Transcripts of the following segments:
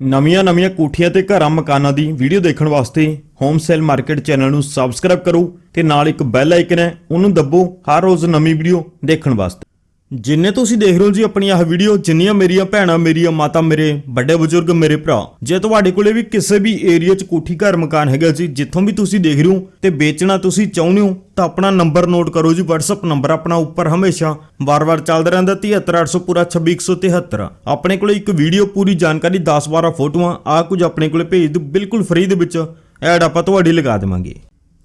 ਨਵੀਆਂ ਨਵੀਆਂ ਕੋਠੀਆਂ ਤੇ ਘਰਾਂ ਮਕਾਨਾਂ ਦੀ ਵੀਡੀਓ ਦੇਖਣ ਵਾਸਤੇ ਹੋਮ ਸੇਲ ਮਾਰਕੀਟ ਚੈਨਲ ਨੂੰ ਸਬਸਕ੍ਰਾਈਬ ਕਰੋ ਤੇ ਨਾਲ ਇੱਕ ਬੈਲ ਆਈਕਨ ਹੈ, ਉਹਨੂੰ ਦੱਬੋ ਹਰ ਰੋਜ਼ ਨਵੀਂ ਵੀਡੀਓ ਦੇਖਣ ਵਾਸਤੇ। ਜਿੰਨੇ ਤੁਸੀਂ ਦੇਖ ਰਹੇ ਹੋ ਜੀ ਆਪਣੀ ਆਹ ਵੀਡੀਓ ਜਿੰਨੀਆਂ ਮੇਰੀਆਂ ਭੈਣਾਂ, ਮੇਰੀਆਂ ਮਾਤਾ, ਮੇਰੇ ਵੱਡੇ ਬਜ਼ੁਰਗ, ਮੇਰੇ ਭਰਾ, ਜੇ ਤੁਹਾਡੇ ਕੋਲੇ ਵੀ ਕਿਸੇ ਵੀ ਏਰੀਆ 'ਚ ਕੋਠੀ ਘਰ ਮਕਾਨ ਹੈਗਾ ਜੀ, ਜਿੱਥੋਂ ਵੀ ਤੁਸੀਂ ਦੇਖ ਰਹੇ ਹੋ ਤੇ ਵੇਚਣਾ ਤੁਸੀਂ ਚਾਹੁੰਦੇ ਹੋ, ਤਾਂ ਆਪਣਾ ਨੰਬਰ ਨੋਟ ਕਰੋ ਜੀ, WhatsApp ਨੰਬਰ ਆਪਣਾ ਉੱਪਰ ਹਮੇਸ਼ਾ, ਵਾਰ-ਵਾਰ ਚੱਲਦਾ ਰਹਿੰਦਾ 73800 ਪੂਰਾ 26173 ਆਪਣੇ ਕੋਲੇ ਇੱਕ ਵੀਡੀਓ ਪੂਰੀ ਜਾਣਕਾਰੀ 10-12 ਫੋਟੋਆਂ ਆ ਕੁਝ ਆਪਣੇ ਕੋਲੇ ਭੇਜ ਦਿਓ, ਬਿਲਕੁਲ ਫ੍ਰੀ ਦੇ ਵਿੱਚ ਐਡ ਆਪਾਂ ਤੁਹਾਡੀ ਲਗਾ ਦੇਵਾਂਗੇ।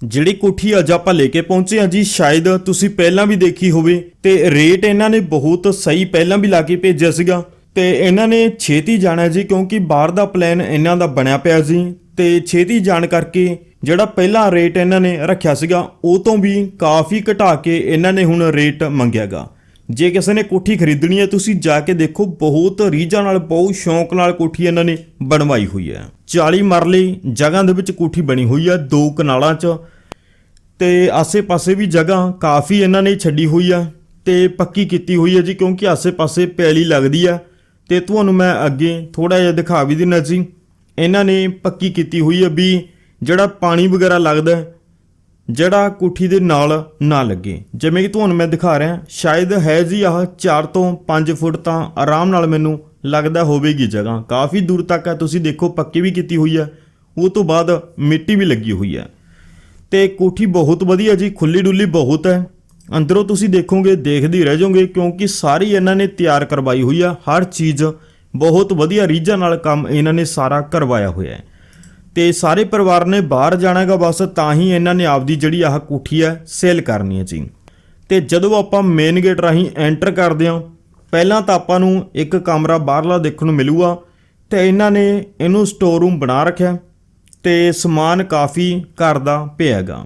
ਜਿਹੜੀ ਕੋਠੀ ਅੱਜ ਆਪਾਂ ਲੈ ਕੇ ਪਹੁੰਚੇ ਹਾਂ ਜੀ, ਸ਼ਾਇਦ ਤੁਸੀਂ ਪਹਿਲਾਂ ਵੀ ਦੇਖੀ ਹੋਵੇ, ਤੇ ਰੇਟ ਇਹਨਾਂ ਨੇ ਬਹੁਤ ਸਹੀ ਪਹਿਲਾਂ ਵੀ ਲਾ ਕੇ ਭੇਜਿਆ ਸੀਗਾ। ਤੇ ਇਹਨਾਂ ਨੇ ਛੇਤੀ ਜਾਣਾ ਜੀ, ਕਿਉਂਕਿ ਬਾਹਰ ਦਾ ਪਲਾਨ ਇਹਨਾਂ ਦਾ ਬਣਿਆ ਪਿਆ ਸੀ। ਤੇ ਛੇਤੀ ਜਾਣ ਕਰਕੇ ਜਿਹੜਾ ਪਹਿਲਾ ਰੇਟ ਇਹਨਾਂ ਨੇ ਰੱਖਿਆ ਸੀਗਾ, ਉਹ ਤੋਂ ਵੀ ਕਾਫੀ ਘਟਾ ਕੇ ਇਹਨਾਂ ਨੇ ਹੁਣ ਰੇਟ ਮੰਗਿਆਗਾ ਜੇ ਕਿਸੇ ਨੇ ਕੋਠੀ ਖਰੀਦਣੀ ਹੈ, ਤੁਸੀਂ ਜਾ ਕੇ ਦੇਖੋ, ਬਹੁਤ ਰੀਝਾਂ ਨਾਲ, ਬਹੁਤ ਸ਼ੌਂਕ ਨਾਲ ਕੋਠੀ ਇਹਨਾਂ ਨੇ ਬਣਵਾਈ ਹੋਈ ਹੈ। 40 ਮਰਲੇ ਜਗ੍ਹਾ ਦੇ ਵਿੱਚ ਕੋਠੀ ਬਣੀ ਹੋਈ ਹੈ, ਦੋ ਕਨਾਲਾਂ 'ਚ। ਤੇ ਆਸੇ-ਪਾਸੇ ਵੀ ਜਗ੍ਹਾ ਕਾਫੀ ਇਹਨਾਂ ਨੇ ਛੱਡੀ ਹੋਈ ਆ ਤੇ ਪੱਕੀ ਕੀਤੀ ਹੋਈ ਹੈ ਜੀ, ਕਿਉਂਕਿ ਆਸੇ-ਪਾਸੇ ਪੈਲੀ ਲੱਗਦੀ ਆ। ਤੇ ਤੁਹਾਨੂੰ ਮੈਂ ਅੱਗੇ ਥੋੜਾ ਜਿਹਾ ਦਿਖਾ ਵੀ ਦਿੰਦਾ ਜੀ। ਇਹਨਾਂ ਨੇ ਪੱਕੀ ਕੀਤੀ ਹੋਈ ਹੈ ਵੀ ਜਿਹੜਾ ਪਾਣੀ ਵਗੈਰਾ ਲੱਗਦਾ, ਜਿਹੜਾ ਕੋਠੀ ਦੇ ਨਾਲ ਨਾ ਲੱਗੇ। ਜਿਵੇਂ ਕਿ ਤੁਹਾਨੂੰ ਮੈਂ ਦਿਖਾ ਰਿਹਾ, ਸ਼ਾਇਦ ਹੈ ਜੀ ਆਹ 4 ਤੋਂ 5 ਫੁੱਟ ਤਾਂ ਆਰਾਮ ਨਾਲ ਮੈਨੂੰ ਲੱਗਦਾ ਹੋਵੇਗੀ ਜਗ੍ਹਾ। ਕਾਫੀ ਦੂਰ ਤੱਕ ਹੈ ਤੁਸੀਂ ਦੇਖੋ ਪੱਕੀ ਵੀ ਕੀਤੀ ਹੋਈ ਹੈ ਉਹ ਤੋਂ ਬਾਅਦ ਮਿੱਟੀ ਵੀ ਲੱਗੀ ਹੋਈ ਹੈ ਤੇ ਕੋਠੀ ਬਹੁਤ ਵਧੀਆ ਜੀ, ਖੁੱਲੀ ਡੁੱਲੀ ਬਹੁਤ ਹੈ। ਅੰਦਰੋਂ ਤੁਸੀਂ ਦੇਖੋਗੇ, ਦੇਖਦੇ ਰਹਿ ਜਾਓਗੇ, ਕਿਉਂਕਿ ਸਾਰੀ ਇਹਨਾਂ ਨੇ ਤਿਆਰ ਕਰਵਾਈ ਹੋਈ ਆ। ਹਰ ਚੀਜ਼ ਬਹੁਤ ਵਧੀਆ ਰੀਝਾਂ ਨਾਲ ਕੰਮ ਇਹਨਾਂ ਨੇ ਸਾਰਾ ਕਰਵਾਇਆ ਹੋਇਆ ਹੈ। ਤੇ ਸਾਰੇ ਪਰਿਵਾਰ ਨੇ ਬਾਹਰ ਜਾਣਾਗਾ ਬਸ, ਤਾਂ ਹੀ ਇਹਨਾਂ ਨੇ ਆਪਦੀ ਜਿਹੜੀ ਆਹ ਕੋਠੀ ਹੈ, ਸੇਲ ਕਰਨੀ ਹੈ ਜੀ। ਤੇ ਜਦੋਂ ਆਪਾਂ ਮੇਨ ਗੇਟ ਰਾਹੀਂ ਐਂਟਰ ਕਰਦੇ ਹਾਂ, ਪਹਿਲਾਂ ਤਾਂ ਆਪਾਂ ਨੂੰ ਇੱਕ ਕਮਰਾ ਬਾਹਰਲਾ ਦੇਖਣ ਨੂੰ ਮਿਲੂਗਾ। ਤੇ ਇਹਨਾਂ ਨੇ ਇਹਨੂੰ ਸਟੋਰ ਰੂਮ ਬਣਾ ਰੱਖਿਆ। ਤੇ ਸਮਾਨ ਕਾਫੀ ਘਰ ਦਾ ਪਿਆ ਹੈਗਾ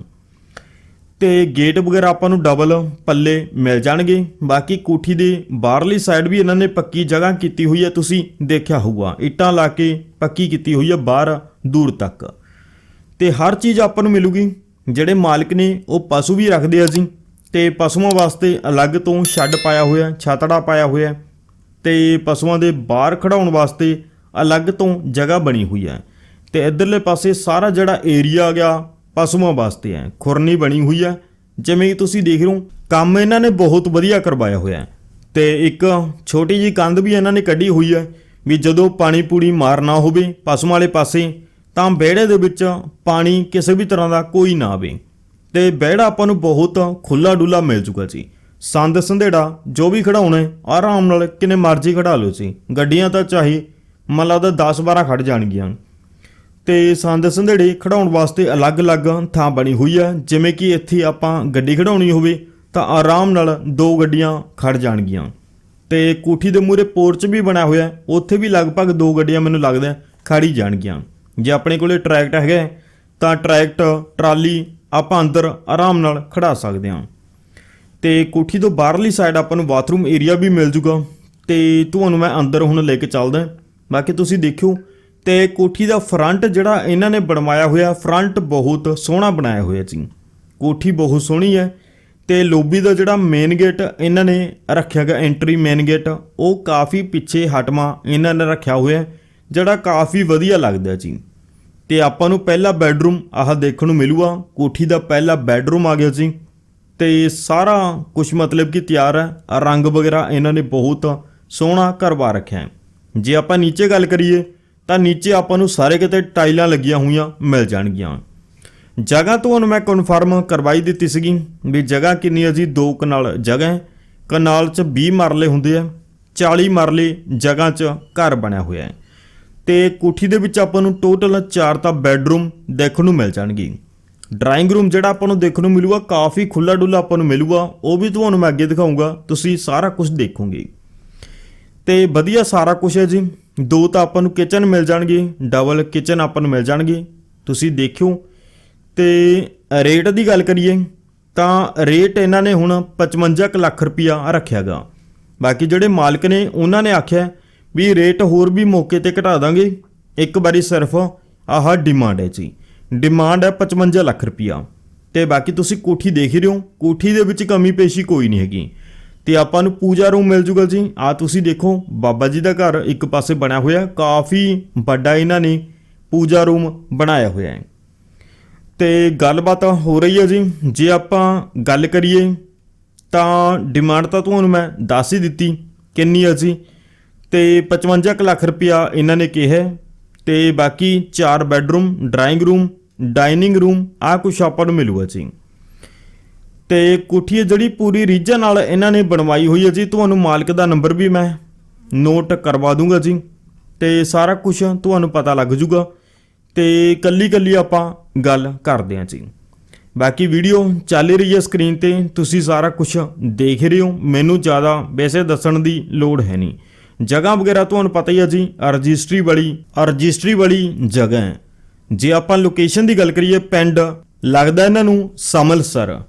ਤੇ ਗੇਟ ਵਗੈਰਾ ਆਪਾਂ ਨੂੰ ਡਬਲ ਪੱਲੇ ਮਿਲ ਜਾਣਗੇ। ਬਾਕੀ ਕੋਠੀ ਦੇ ਬਾਹਰਲੀ ਸਾਈਡ ਵੀ ਇਹਨਾਂ ਨੇ ਪੱਕੀ ਜਗ੍ਹਾ ਕੀਤੀ ਹੋਈ ਹੈ, ਤੁਸੀਂ ਦੇਖਿਆ ਹੋਊਗਾ। ਇੱਟਾਂ ਲਾ ਕੇ ਪੱਕੀ ਕੀਤੀ ਹੋਈ ਹੈ ਬਾਹਰ, ਦੂਰ ਤੱਕ। ਤੇ ਹਰ ਚੀਜ਼ ਆਪਾਂ ਨੂੰ ਮਿਲੂਗੀ। ਜਿਹੜੇ ਮਾਲਕ ਨੇ ਉਹ ਪਸ਼ੂ ਵੀ ਰੱਖਦੇ ਆ ਜੀ। ਤੇ ਪਸ਼ੂਆਂ ਵਾਸਤੇ ਅਲੱਗ ਤੋਂ ਸ਼ੈੱਡ ਪਾਇਆ ਹੋਇਆ, ਛਾਤੜਾ ਪਾਇਆ ਹੋਇਆ ਤੇ ਪਸ਼ੂਆਂ ਦੇ ਬਾਹਰ ਖੜਾਉਣ ਵਾਸਤੇ ਅਲੱਗ ਤੋਂ ਜਗ੍ਹਾ ਬਣੀ ਹੋਈ ਹੈ। ਤੇ ਇਧਰਲੇ ਪਾਸੇ ਸਾਰਾ ਜਿਹੜਾ ਏਰੀਆ ਆ ਗਿਆ, ਪਸ਼ੂਆਂ ਵਾਸਤੇ ਹੈ। ਖੁਰਨੀ ਬਣੀ ਹੋਈ ਹੈ। ਜਿਵੇਂ ਕਿ ਤੁਸੀਂ ਦੇਖ ਰਹੇ ਹੋ, ਕੰਮ ਇਹਨਾਂ ਨੇ ਬਹੁਤ ਵਧੀਆ ਕਰਵਾਇਆ ਹੋਇਆ ਹੈ। ਤੇ ਇੱਕ ਛੋਟੀ ਜੀ ਕੰਧ ਵੀ ਇਹਨਾਂ ਨੇ ਕੱਢੀ ਹੋਈ ਹੈ ਵੀ ਜਦੋਂ ਪਾਣੀ ਪੂੜੀ ਮਾਰਨਾ ਹੋਵੇ ਪਸ਼ੂਆਂ ਵਾਲੇ ਪਾਸੇ, ਤਾਂ ਵਿਹੜੇ ਦੇ ਵਿੱਚ ਪਾਣੀ ਕਿਸੇ ਵੀ ਤਰ੍ਹਾਂ ਦਾ ਕੋਈ ਨਾ ਆਵੇ। ਤੇ ਵਿਹੜਾ ਆਪਾਂ ਨੂੰ ਬਹੁਤ ਖੁੱਲਾ ਡੁੱਲਾ ਮਿਲ ਜੂਗਾ ਜੀ ਸੰਦ ਸੰਧੇੜਾ ਜੋ ਵੀ ਖੜਾਉਣਾ ਆਰਾਮ ਨਾਲ ਕਿਨੇ ਮਰਜ਼ੀ ਖੜਾ ਲਓ ਜੀ ਗੱਡੀਆਂ ਤਾਂ ਚਾਹੇ, ਮੰਨ ਲਾ ਤਾਂ 10 12 ਖੜ ਜਾਣਗੀਆਂ। ਤੇ ਸੰਦ ਸੰਧੇੜੇ ਖੜਾਉਣ ਵਾਸਤੇ ਅਲੱਗ-ਅਲੱਗ ਥਾਂ ਬਣੀ ਹੋਈ ਹੈ। ਜਿਵੇਂ ਕਿ ਇੱਥੇ ਆਪਾਂ ਗੱਡੀ ਖੜਾਉਣੀ ਹੋਵੇ ਤਾਂ ਆਰਾਮ ਨਾਲ ਦੋ ਗੱਡੀਆਂ ਖੜ ਜਾਣਗੀਆਂ। ਤੇ ਕੋਠੀ ਦੇ ਮੂਹਰੇ ਪੋਰਚ ਵੀ ਬਣਿਆ ਹੋਇਆ ਉੱਥੇ ਵੀ ਲਗਭਗ ਦੋ ਗੱਡੀਆਂ ਮੈਨੂੰ ਲੱਗਦਾ ਹੈ ਖੜੀ ਜਾਣਗੀਆਂ। ਜੇ ਆਪਣੇ ਕੋਲੇ ਟਰੈਕਟ ਹੈਗਾ ਤਾਂ ਟਰੈਕਟ, ਟਰਾਲੀ ਆਪਾਂ ਅੰਦਰ ਆਰਾਮ ਨਾਲ ਖੜਾ ਸਕਦੇ ਹਾਂ। ਤੇ ਕੋਠੀ ਤੋਂ ਬਾਹਰਲੀ ਸਾਈਡ ਆਪਾਂ ਨੂੰ ਬਾਥਰੂਮ ਏਰੀਆ ਵੀ ਮਿਲ ਜੂਗਾ। ਤੇ ਤੁਹਾਨੂੰ ਮੈਂ ਅੰਦਰ ਹੁਣ ਲੈ ਕੇ ਚੱਲਦਾ ਬਾਕੀ ਤੁਸੀਂ ਦੇਖਿਓ ਤੇ ਕੋਠੀ ਦਾ ਫਰੰਟ ਜਿਹੜਾ ਇਹਨਾਂ ਨੇ ਬਣਵਾਇਆ ਹੋਇਆ, ਫਰੰਟ ਬਹੁਤ ਸੋਹਣਾ ਬਣਾਇਆ ਹੋਇਆ ਜੀ ਕੋਠੀ ਬਹੁਤ ਸੋਹਣੀ ਹੈ ਤੇ ਲੋਬੀ ਦਾ ਜਿਹੜਾ ਮੇਨ ਗੇਟ ਇਹਨਾਂ ਨੇ ਰੱਖਿਆ ਗਿਆ ਐਂਟਰੀ ਮੇਨ ਗੇਟ ਉਹ ਕਾਫੀ ਪਿੱਛੇ ਹਟਵਾ ਇਹਨਾਂ ਨੇ ਰੱਖਿਆ ਹੋਇਆ, ਜਿਹੜਾ ਕਾਫੀ ਵਧੀਆ ਲੱਗਦਾ ਜੀ। ਤੇ ਆਪਾਂ ਨੂੰ ਪਹਿਲਾ ਬੈੱਡਰੂਮ ਆਹ ਦੇਖਣ ਨੂੰ ਮਿਲੂਗਾ, ਕੋਠੀ ਦਾ ਪਹਿਲਾ ਬੈੱਡਰੂਮ ਆ ਗਿਆ ਜੀ। ਤੇ ਸਾਰਾ ਕੁਝ ਮਤਲਬ ਕਿ ਤਿਆਰ ਹੈ, ਰੰਗ ਵਗੈਰਾ ਇਹਨਾਂ ਨੇ ਬਹੁਤ ਸੋਹਣਾ ਕਰਵਾ ਰੱਖਿਆ ਹੈ। ਜੇ ਆਪਾਂ ਨੀਚੇ ਗੱਲ ਕਰੀਏ ਤਾਂ ਨੀਚੇ ਆਪਾਂ ਨੂੰ ਸਾਰੇ ਕਿਤੇ ਟਾਈਲਾਂ ਲੱਗੀਆਂ ਹੋਈਆਂ ਮਿਲ ਜਾਣਗੀਆਂ। ਜਗ੍ਹਾ ਤੁਹਾਨੂੰ ਮੈਂ ਕਨਫਰਮ ਕਰਵਾਈ ਦਿੱਤੀ ਸੀਗੀ ਵੀ ਜਗ੍ਹਾ ਕਿੰਨੀ ਹੈ ਜੀ, ਦੋ ਕਨਾਲ ਜਗ੍ਹਾ ਹੈ। ਕਨਾਲ 'ਚ 20 ਮਰਲੇ ਹੁੰਦੇ ਆ 40 ਮਰਲੇ ਜਗ੍ਹਾ 'ਚ ਘਰ ਬਣਿਆ ਹੋਇਆ ਹੈ। ਤੇ ਕੋਠੀ ਦੇ ਵਿੱਚ ਆਪਾਂ ਨੂੰ ਟੋਟਲ 4 ਤਾਂ ਬੈੱਡਰੂਮ ਦੇਖਣ ਨੂੰ ਮਿਲ ਜਾਣਗੇ। ਡਰਾਇੰਗ ਰੂਮ ਜਿਹੜਾ ਆਪਾਂ ਨੂੰ ਦੇਖਣ ਨੂੰ ਮਿਲੂਗਾ, ਕਾਫੀ ਖੁੱਲਾ ਡੁੱਲਾ ਆਪਾਂ ਨੂੰ ਮਿਲੂਗਾ, ਉਹ ਵੀ ਤੁਹਾਨੂੰ ਮੈਂ ਅੱਗੇ ਦਿਖਾਉਂਗਾ ਤੁਸੀਂ ਸਾਰਾ ਕੁਝ ਦੇਖੋਗੇ। ਤੇ ਵਧੀਆ ਸਾਰਾ ਕੁਝ ਹੈ ਜੀ। ਦੋ ਤਾਂ ਆਪਾਂ ਨੂੰ ਕਿਚਨ ਮਿਲ ਜਾਣਗੇ ਡਬਲ ਕਿਚਨ ਆਪਾਂ ਨੂੰ ਮਿਲ ਜਾਣਗੇ। ਤੁਸੀਂ ਦੇਖਿਓ। ਤੇ ਰੇਟ ਦੀ ਗੱਲ ਕਰੀਏ, ਤਾਂ ਰੇਟ ਇਹਨਾਂ ਨੇ ਹੁਣ 55 ਕੁ ਲੱਖ ਰੁਪਇਆ ਰੱਖਿਆਗਾ ਬਾਕੀ ਜਿਹੜੇ ਮਾਲਕ ਨੇ, ਉਹਨਾਂ ਨੇ ਆਖਿਆ ਵੀ ਰੇਟ ਹੋਰ ਵੀ ਮੌਕੇ ਤੇ ਘਟਾ ਦਾਂਗੇ। ਇੱਕ ਵਾਰੀ ਸਿਰਫ ਆਹ ਡਿਮਾਂਡ ਹੈ ਜੀ। ਡਿਮਾਂਡ ਹੈ 55 ਲੱਖ ਰੁਪਇਆ। ਤੇ ਬਾਕੀ ਤੁਸੀਂ ਕੋਠੀ ਦੇਖ ਹੀ ਰਹੇ ਹੋ, ਕੋਠੀ ਦੇ ਵਿੱਚ ਕਮੀ ਪੇਸ਼ੀ ਕੋਈ ਨਹੀਂ ਹੈਗੀ। ਤੇ ਆਪਾਂ ਨੂੰ ਪੂਜਾ ਰੂਮ ਮਿਲ ਜੂਗਾ ਜੀ। ਆ ਤੁਸੀਂ ਦੇਖੋ, ਬਾਬਾ ਜੀ ਦਾ ਘਰ ਇੱਕ ਪਾਸੇ ਬਣਿਆ ਹੋਇਆ, ਕਾਫੀ ਵੱਡਾ ਇਹਨਾਂ ਨੇ ਪੂਜਾ ਰੂਮ ਬਣਾਇਆ ਹੋਇਆ ਹੈ। ਤੇ ਗੱਲਬਾਤ ਹੋ ਰਹੀ ਹੈ ਜੀ। ਜੇ ਆਪਾਂ ਗੱਲ ਕਰੀਏ, ਤਾਂ ਡਿਮਾਂਡ ਤਾਂ ਤੁਹਾਨੂੰ ਮੈਂ ਦੱਸ ਹੀ ਦਿੱਤੀ ਕਿੰਨੀ ਹੈ ਜੀ। ਤੇ 55 ਕੁ ਲੱਖ ਰੁਪਇਆ ਇਹਨਾਂ ਨੇ ਕਿਹਾ ਹੈ। ਤੇ ਬਾਕੀ 4 bedroom drawing room dining room ਆ ਕੁਛ ਆਪਾਂ ਨੂੰ ਮਿਲੂਗਾ ਜੀ। ਤੇ ਕੋਠੀ ਹੈ ਜਿਹੜੀ ਪੂਰੀ ਰੀਝਾਂ ਨਾਲ ਇਹਨਾਂ ਨੇ ਬਣਵਾਈ ਹੋਈ ਹੈ ਜੀ। ਤੁਹਾਨੂੰ ਮਾਲਕ ਦਾ ਨੰਬਰ ਵੀ ਮੈਂ ਨੋਟ ਕਰਵਾ ਦੂੰਗਾ ਜੀ। ਤੇ ਸਾਰਾ ਕੁਝ ਤੁਹਾਨੂੰ ਪਤਾ ਲੱਗ ਜੂਗਾ। ਤੇ ਕੱਲੀ ਕੱਲੀ ਆਪਾਂ ਗੱਲ ਕਰਦੇ ਹਾਂ ਜੀ। ਬਾਕੀ ਵੀਡੀਓ ਚੱਲ ਰਹੀ ਹੈ ਸਕਰੀਨ ਤੇ। ਤੁਸੀਂ ਸਾਰਾ ਕੁਝ ਦੇਖ ਰਹੇ ਹੋ। ਮੈਨੂੰ ਜ਼ਿਆਦਾ ਵੈਸੇ ਦੱਸਣ ਦੀ ਲੋੜ ਹੈ ਨਹੀਂ। ਜਗ੍ਹਾ ਵਗੈਰਾ ਤੁਹਾਨੂੰ ਪਤਾ ਹੀ ਹੈ ਜੀ। ਰਜਿਸਟਰੀ ਵਾਲੀ ਰਜਿਸਟਰੀ ਵਾਲੀ ਜਗ੍ਹਾ ਹੈ। ਜੇ ਆਪਾਂ ਲੋਕੇਸ਼ਨ ਦੀ ਗੱਲ ਕਰੀਏ, ਪਿੰਡ ਲੱਗਦਾ ਇਹਨਾਂ ਨੂੰ ਸਮਲਸਰ।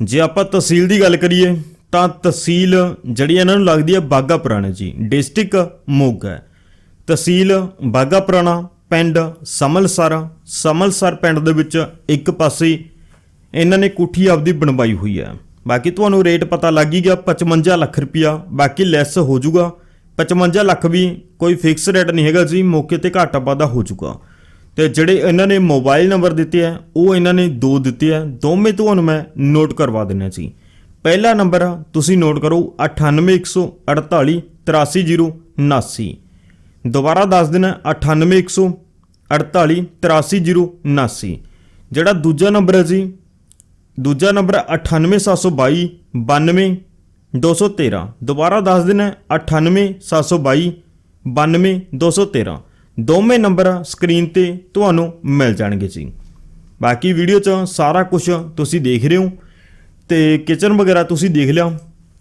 ਜੇ ਆਪਾਂ ਤਹਿਸੀਲ ਦੀ ਗੱਲ ਕਰੀਏ, ਤਾਂ ਤਹਿਸੀਲ ਜਿਹੜੀ ਇਹਨਾਂ ਨੂੰ ਲੱਗਦੀ ਹੈ ਬਾਗਾ ਪੁਰਾਣਾ ਜੀ, ਡਿਸਟ੍ਰਿਕਟ ਮੋਗਾ ਤਹਿਸੀਲ ਬਾਗਾ ਪੁਰਾਣਾ, ਪਿੰਡ ਸਮਲਸਰ ਸਮਲਸਰ ਪਿੰਡ ਦੇ ਵਿੱਚ ਇੱਕ ਪਾਸੇ ਇਹਨਾਂ ਨੇ ਕੋਠੀ ਆਪਦੀ ਬਣਵਾਈ ਹੋਈ ਹੈ। ਬਾਕੀ ਤੁਹਾਨੂੰ ਰੇਟ ਪਤਾ ਲੱਗ ਹੀ ਗਿਆ 55 ਲੱਖ ਰੁਪਇਆ, ਬਾਕੀ ਲੈਸ ਹੋ ਜਾਊਗਾ। 55 ਲੱਖ ਵੀ ਕੋਈ ਫਿਕਸ ਰੇਟ ਨਹੀਂ ਹੈਗਾ ਜੀ, ਮੌਕੇ ਤੇ ਘਾਟਾ ਵਾਧਾ ਹੋ ਜਾਊਗਾ। ਤੇ ਜਿਹੜੇ ਇਹਨਾਂ ਨੇ ਮੋਬਾਈਲ ਨੰਬਰ ਦਿੱਤੇ ਆ, ਉਹ ਇਹਨਾਂ ਨੇ ਦੋ ਦਿੱਤੇ ਆ। ਦੋਵੇਂ ਤੁਹਾਨੂੰ ਮੈਂ ਨੋਟ ਕਰਵਾ ਦਿੰਨਾ ਜੀ। ਪਹਿਲਾ ਨੰਬਰ ਤੁਸੀਂ ਨੋਟ ਕਰੋ 98148 83079 ਦੁਬਾਰਾ ਦੱਸ ਦੇਣਾ 98148 83079 ਜਿਹੜਾ ਦੂਜਾ ਨੰਬਰ ਹੈ ਜੀ, ਦੂਜਾ ਨੰਬਰ 98722 92213 ਦੁਬਾਰਾ ਦੱਸ ਦੇਣਾ 98722 92213 ਦੋਵੇਂ ਨੰਬਰ ਸਕਰੀਨ ਤੇ ਤੁਹਾਨੂੰ ਮਿਲ ਜਾਣਗੇ ਜੀ। ਬਾਕੀ ਵੀਡੀਓ 'ਚ ਸਾਰਾ ਕੁਝ ਤੁਸੀਂ ਦੇਖ ਰਹੇ ਹੋ ਤੇ ਕਿਚਨ ਵਗੈਰਾ ਤੁਸੀਂ ਦੇਖ ਲਿਆ।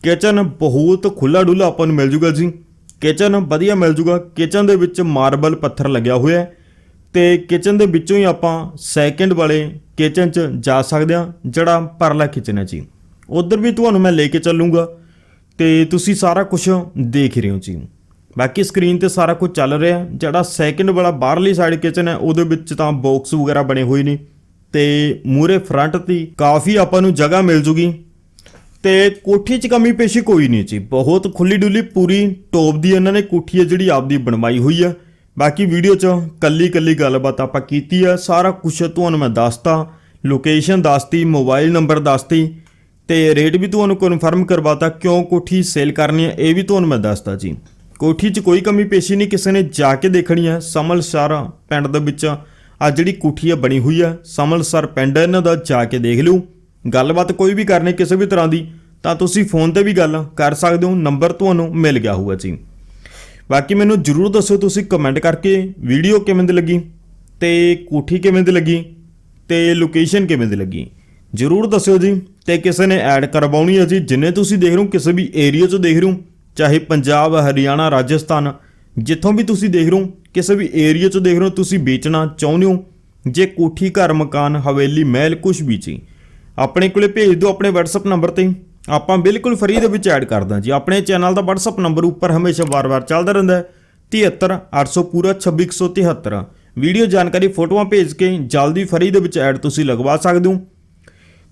ਕਿਚਨ ਬਹੁਤ ਖੁੱਲਾ ਡੁੱਲਾ ਆਪਾਂ ਨੂੰ ਮਿਲ ਜੂਗਾ ਜੀ। ਕਿਚਨ ਵਧੀਆ ਮਿਲ ਜੂਗਾ। ਕਿਚਨ ਦੇ ਵਿੱਚ ਮਾਰਬਲ ਪੱਥਰ ਲੱਗਿਆ ਹੋਇਆ ਹੈ ਤੇ ਕਿਚਨ ਦੇ ਵਿੱਚੋਂ ਹੀ ਆਪਾਂ ਸੈਕਿੰਡ ਵਾਲੇ ਕਿਚਨ 'ਚ ਜਾ ਸਕਦੇ ਹਾਂ, ਜਿਹੜਾ ਪਰਲਾ ਕਿਚਨ ਹੈ ਜੀ। ਉਧਰ ਵੀ ਤੁਹਾਨੂੰ ਮੈਂ ਲੈ ਕੇ ਚੱਲੂੰਗਾ ਤੇ ਤੁਸੀਂ ਸਾਰਾ ਕੁਝ ਦੇਖ ਰਹੇ ਹੋ ਜੀ। ਬਾਕੀ ਸਕਰੀਨ ਤੇ ਸਾਰਾ ਕੁਝ ਚੱਲ ਰਿਹਾ ਜਿਹੜਾ ਸੈਕਿੰਡ ਵਾਲਾ ਬਾਹਰਲੀ ਸਾਈਡ ਕਿਚਨ ਹੈ, ਉਹਦੇ ਵਿੱਚ ਤਾਂ ਬਾਕਸ ਵਗੈਰਾ ਬਣੇ ਹੋਏ ਨੇ। ਤੇ ਮੂਰੇ ਫਰੰਟ ਤੇ ਕਾਫੀ ਆਪਾਂ ਨੂੰ ਜਗ੍ਹਾ ਮਿਲ ਜੂਗੀ। ਤੇ ਕੋਠੀ 'ਚ ਕਮੀ ਪੇਸ਼ੀ ਕੋਈ ਨਹੀਂ ਜੀ। ਬਹੁਤ ਖੁੱਲੀ ਡੁੱਲੀ ਪੂਰੀ ਟੋਪ ਦੀ ਇਹਨਾਂ ਨੇ ਕੋਠੀ ਹੈ ਜਿਹੜੀ ਆਪਦੀ ਬਣਵਾਈ ਹੋਈ ਹੈ। ਬਾਕੀ ਵੀਡੀਓ 'ਚ ਕੱਲੀ ਕੱਲੀ ਗੱਲਬਾਤ ਆਪਾਂ ਕੀਤੀ ਆ ਸਾਰਾ ਕੁਝ ਤੁਹਾਨੂੰ ਮੈਂ ਦੱਸਤਾ। ਲੋਕੇਸ਼ਨ ਦੱਸਤੀ ਮੋਬਾਈਲ ਨੰਬਰ ਦੱਸਤੀ। ਤੇ ਰੇਟ ਵੀ ਤੁਹਾਨੂੰ ਕਨਫਰਮ ਕਰਵਾਤਾ ਕਿਉਂ ਕੋਠੀ ਸੇਲ ਕਰਨੀ ਹੈ, ਇਹ ਵੀ ਤੁਹਾਨੂੰ ਮੈਂ ਦੱਸਤਾ ਜੀ। ਕੋਠੀ 'ਚ ਕੋਈ ਕਮੀ ਪੇਸ਼ੀ ਨਹੀਂ, ਕਿਸੇ ਨੇ ਜਾ ਕੇ ਦੇਖਣੀ ਹੈ। ਸਮਲਸਰ ਪਿੰਡ ਦੇ ਵਿੱਚ ਆ ਜਿਹੜੀ ਕੋਠੀ ਆ ਬਣੀ ਹੋਈ ਹੈ ਸਮਲਸਰ ਪਿੰਡ ਇਹਨਾਂ ਦਾ ਜਾ ਕੇ ਦੇਖ ਲਿਓ। ਗੱਲਬਾਤ ਕੋਈ ਵੀ ਕਰਨੀ ਕਿਸੇ ਵੀ ਤਰ੍ਹਾਂ ਦੀ, ਤਾਂ ਤੁਸੀਂ ਫੋਨ ਤੇ ਵੀ ਗੱਲ ਕਰ ਸਕਦੇ ਹੋ, ਨੰਬਰ ਤੁਹਾਨੂੰ ਮਿਲ ਗਿਆ ਹੋਊਗਾ ਜੀ। ਬਾਕੀ ਮੈਨੂੰ ਜਰੂਰ ਦੱਸੋ ਤੁਸੀਂ ਕਮੈਂਟ ਕਰਕੇ, ਵੀਡੀਓ ਕਿਵੇਂ ਦੀ ਲੱਗੀ, ਤੇ ਕੋਠੀ ਕਿਵੇਂ ਦੀ ਲੱਗੀ, ਤੇ ਲੋਕੇਸ਼ਨ ਕਿਵੇਂ ਦੀ ਲੱਗੀ। ਜਰੂਰ ਦੱਸਿਓ ਜੀ, ਤੇ ਕਿਸੇ ਨੇ ਐਡ ਕਰਵਾਉਣੀ ਹੈ ਜੀ, ਜਿੰਨੇ ਤੁਸੀਂ ਦੇਖ ਰਹੇ ਹੋ, ਕਿਸੇ ਵੀ ਏਰੀਆ 'ਚ ਦੇਖ ਰਹੇ ਹੋ ਚਾਹੇ ਪੰਜਾਬ, ਹਰਿਆਣਾ, ਰਾਜਸਥਾਨ, ਜਿੱਥੋਂ ਵੀ ਤੁਸੀਂ ਦੇਖ ਰਹੇ ਹੋ, ਕਿਸੇ ਵੀ ਏਰੀਆ 'ਚ ਦੇਖ ਰਹੇ ਹੋ, ਤੁਸੀਂ ਵੇਚਣਾ ਚਾਹੁੰਦੇ ਹੋ, ਜੇ ਕੋਠੀ, ਘਰ, ਮਕਾਨ, ਹਵੇਲੀ, ਮਹਿਲ ਕੁਝ ਵੀ ਜੀ ਆਪਣੇ ਕੋਲੇ ਭੇਜ ਦਿਓ ਆਪਣੇ WhatsApp ਨੰਬਰ ਤੇ। ਆਪਾਂ ਬਿਲਕੁਲ ਫਰੀ ਦੇ ਵਿੱਚ ਐਡ ਕਰਦਾ ਜੀ। ਆਪਣੇ ਚੈਨਲ ਦਾ WhatsApp ਨੰਬਰ ਉੱਪਰ ਹਮੇਸ਼ਾ ਵਾਰ-ਵਾਰ ਚੱਲਦਾ ਰਹਿੰਦਾ ਹੈ। 73 800 ਪੂਰਾ 2673 ਵੀਡੀਓ ਜਾਣਕਾਰੀ, ਫੋਟੋਆਂ ਭੇਜ ਕੇ ਜਲਦੀ ਫਰੀ ਦੇ ਵਿੱਚ ਐਡ ਤੁਸੀਂ ਲਗਵਾ ਸਕਦੇ ਹੋ।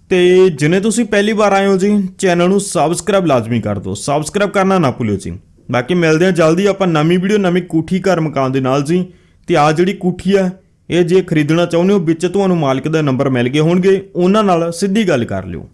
ਤੇ ਜਿਨੇ ਤੁਸੀਂ ਪਹਿਲੀ ਵਾਰ ਆਏ ਹੋ ਜੀ ਚੈਨਲ ਨੂੰ ਸਬਸਕ੍ਰਾਈਬ ਲਾਜ਼ਮੀ ਕਰ ਦਿਓ। ਸਬਸਕ੍ਰਾਈਬ ਕਰਨਾ ਨਾ ਭੁੱਲਿਓ ਜੀ। ਬਾਕੀ ਮਿਲਦੇ ਹਾਂ ਜਲਦੀ, ਆਪਾਂ ਨਵੀਂ ਵੀਡੀਓ ਨਵੀਂ ਕੋਠੀ ਘਰ ਮਕਾਨ ਦੇ ਨਾਲ ਜੀ। ਤੇ ਆ ਜਿਹੜੀ ਕੋਠੀ ਆ ਇਹ ਜੇ ਖਰੀਦਣਾ ਚਾਹੁੰਦੇ ਹੋ, ਵਿੱਚ ਤੁਹਾਨੂੰ ਮਾਲਕ ਦਾ ਨੰਬਰ ਮਿਲ ਗਏ ਹੋਣਗੇ, ਉਹਨਾਂ ਨਾਲ ਸਿੱਧੀ ਗੱਲ ਕਰ ਲਿਓ।